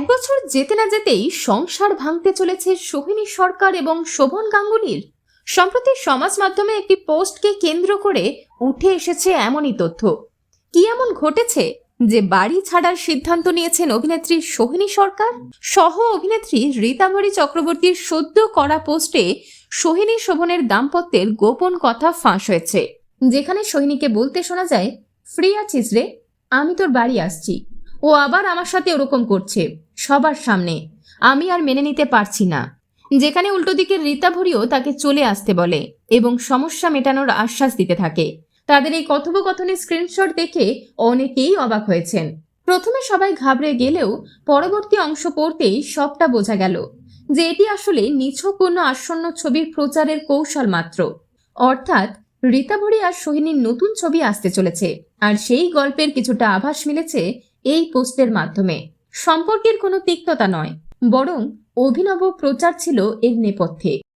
এক বছর যেতে না যেতেই সংসার ভাঙতে চলেছে সোহিনী সরকার এবং শোভন গাঙ্গুলির। সম্প্রতি সমাজ মাধ্যমে একটি পোস্টকে কেন্দ্র করে উঠে এসেছে এমনই তথ্য। কি এমন ঘটেছে যে বাড়ি ছাড়ার সিদ্ধান্ত নিয়েছেন অভিনেত্রী সোহিনী সরকার? সহ অভিনেত্রী রীতাভরী চক্রবর্তীর সদ্য করা পোস্টে সোহিনী শোভনের দাম্পত্যের গোপন কথা ফাঁস হয়েছে। যেখানে সোহিনীকে বলতে শোনা যায় ফ্রি আছিস রে আমি তোর বাড়ি আসছি। ও আবার আমার সাথে ওরকম করছে। সবার সামনে। আমি আর মেনে নিতে পারছি না। যেখানে উল্টো দিকে রীতাভরিও তাকে চলে আসতে বলে এবং সমস্যা মেটানোর আশ্বাস দিতে থাকে। তাদের এই কথোপকথনের স্ক্রিনশট দেখে অনেকেই অবাক হয়েছেন। প্রথমে সবাই ঘাবড়ে গেলেও পরবর্তী অংশ পড়তেই সবটা বোঝা গেল যে এটি আসলে নিছক কোনো আসন্ন ছবির প্রচারের কৌশল মাত্র। অর্থাৎ রীতাভরি আর সোহিনীর নতুন ছবি আসতে চলেছে। আর সেই গল্পের কিছুটা আভাস মিলেছে এই পোস্টের মাধ্যমে। সম্পর্কের কোনো তিক্ততা নয় বরং অভিনব প্রচার ছিল এর নেপথ্যে।